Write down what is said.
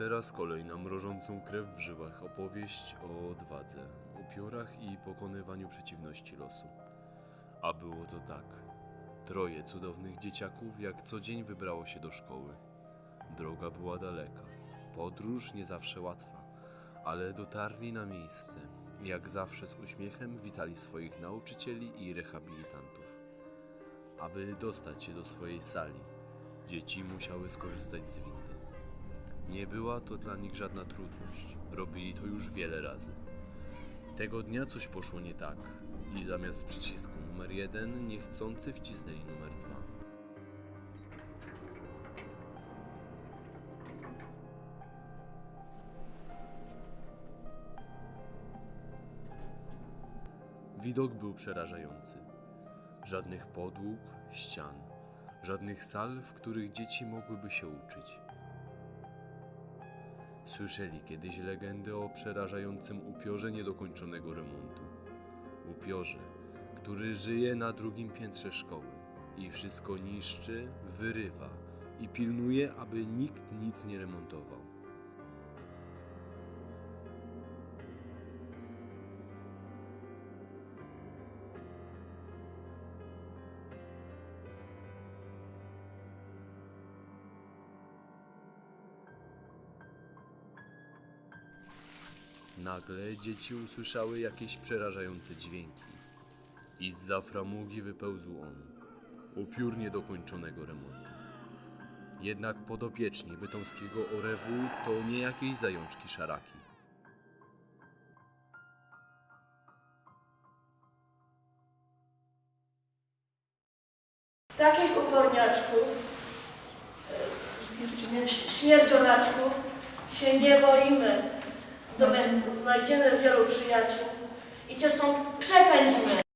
teraz kolej na mrożącą krew w żyłach opowieść o odwadze, upiorach i pokonywaniu przeciwności losu. A było to tak. Troje cudownych dzieciaków jak co dzień wybrało się do szkoły. Droga była daleka, podróż nie zawsze łatwa, ale dotarli na miejsce. Jak zawsze z uśmiechem witali swoich nauczycieli i rehabilitantów. Aby dostać się do swojej sali, dzieci musiały skorzystać z windy. Nie była to dla nich żadna trudność. Robili to już wiele razy. Tego dnia coś poszło nie tak i zamiast przycisku numer jeden niechcący wcisnęli numer dwa. Widok był przerażający. Żadnych podłóg, ścian, żadnych sal, w których dzieci mogłyby się uczyć. Słyszeli kiedyś legendę o przerażającym upiorze niedokończonego remontu. Upiorze, który żyje na drugim piętrze szkoły i wszystko niszczy, wyrywa i pilnuje, aby nikt nic nie remontował. Nagle dzieci usłyszały jakieś przerażające dźwięki. I z framugi wypełzł on, upiór niedokończonego remontu. Jednak podopieczni bytomskiego Orewu to nie jakieś zajączki szaraki. Takich uporniaczków, e, śmierdzionaczków się nie boimy. Znajdziemy wielu przyjaciół i cię stąd przepędzimy.